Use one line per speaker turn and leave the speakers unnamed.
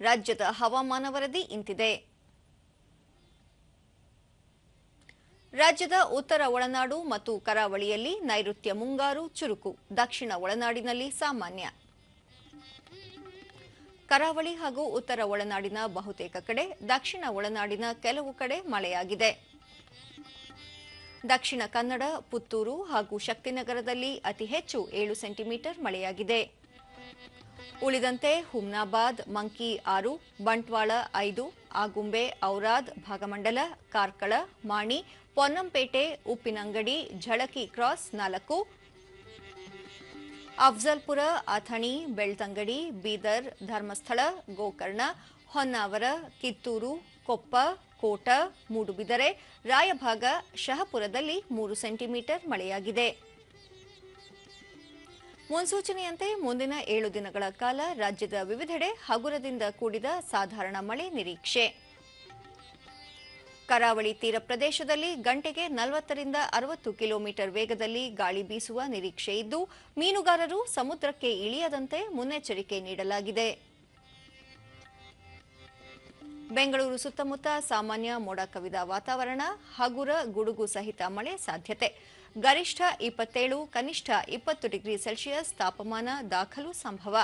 ರಾಜ್ಯದ ಹವಾಮಾನ ವರದಿ ಇಂತಿದೆ. ರಾಜ್ಯದ ಉತ್ತರ ಒಳನಾಡು ಮತ್ತು ಕರಾವಳಿಯಲ್ಲಿ ನೈಋತ್ಯ ಮುಂಗಾರು ಚುರುಕು, ದಕ್ಷಿಣ ಒಳನಾಡಿನಲ್ಲಿ ಸಾಮಾನ್ಯ. ಕರಾವಳಿ ಹಾಗೂ ಉತ್ತರ ಒಳನಾಡಿನ ಬಹುತೇಕ ಕಡೆ, ದಕ್ಷಿಣ ಒಳನಾಡಿನ ಕೆಲವು ಕಡೆ ಮಳೆಯಾಗಿದೆ. ದಕ್ಷಿಣ ಕನ್ನಡ, ಪುತ್ತೂರು ಹಾಗೂ ಶಕ್ತಿನಗರದಲ್ಲಿ ಅತಿ ಹೆಚ್ಚು ಏಳು ಸೆಂಟಿಮೀಟರ್ ಮಳೆಯಾಗಿದೆ. ಉಳಿದಂತೆ ಹುಮ್ನಾಬಾದ್, ಮಂಕಿ ಆರು, ಬಂಟ್ವಾಳ ಐದು, ಆಗುಂಬೆ, ಔರಾದ್, ಭಾಗಮಂಡಲ, ಕಾರ್ಕಳ, ಮಾಣಿ, ಪೊನ್ನಂಪೇಟೆ, ಉಪ್ಪಿನಂಗಡಿ ಝಳಕಿ ಕ್ರಾಸ್ ನಾಲ್ಕು, ಅಫ್ಜಲ್ಪುರ, ಅಥಣಿ, ಬೆಳ್ತಂಗಡಿ, ಬೀದರ್, ಧರ್ಮಸ್ಥಳ, ಗೋಕರ್ಣ, ಹೊನ್ನಾವರ, ಕಿತ್ತೂರು, ಕೊಪ್ಪ, ಕೋಟ, ಮೂಡುಬಿದರೆ, ರಾಯಭಾಗ, ಶಹಪುರದಲ್ಲಿ ಮೂರು ಸೆಂಟಿಮೀಟರ್ ಮಳೆಯಾಗಿದೆ. ಮುನ್ಸೂಚನೆಯಂತೆ ಮುಂದಿನ ಏಳು ದಿನಗಳ ಕಾಲ ರಾಜ್ಯದ ವಿವಿಧೆಡೆ ಹಗುರದಿಂದ ಕೂಡಿದ ಸಾಧಾರಣ ಮಳೆ ನಿರೀಕ್ಷೆ. ಕರಾವಳಿ ತೀರ ಪ್ರದೇಶದಲ್ಲಿ ಗಂಟೆಗೆ ನಲವತ್ತರಿಂದ ಅರವತ್ತು ಕಿಲೋಮೀಟರ್ ವೇಗದಲ್ಲಿ ಗಾಳಿ ಬೀಸುವ ನಿರೀಕ್ಷೆ ಇದ್ದು, ಮೀನುಗಾರರು ಸಮುದ್ರಕ್ಕೆ ಇಳಿಯದಂತೆ ಮುನ್ನೆಚ್ಚರಿಕೆ ನೀಡಲಾಗಿದೆ. ಬೆಂಗಳೂರು ಸುತ್ತಮುತ್ತ ಸಾಮಾನ್ಯ ಮೋಡ ಕವಿದ ವಾತಾವರಣ, ಹಗುರ, ಗುಡುಗು ಸಹಿತ ಮಳೆ ಸಾಧ್ಯತೆ. ಗರಿಷ್ಠ ಇಪ್ಪತ್ತೇಳು, ಕನಿಷ್ಠ ಇಪ್ಪತ್ತು ಡಿಗ್ರಿ ಸೆಲ್ಸಿಯಸ್ ತಾಪಮಾನ ದಾಖಲು ಸಂಭವ.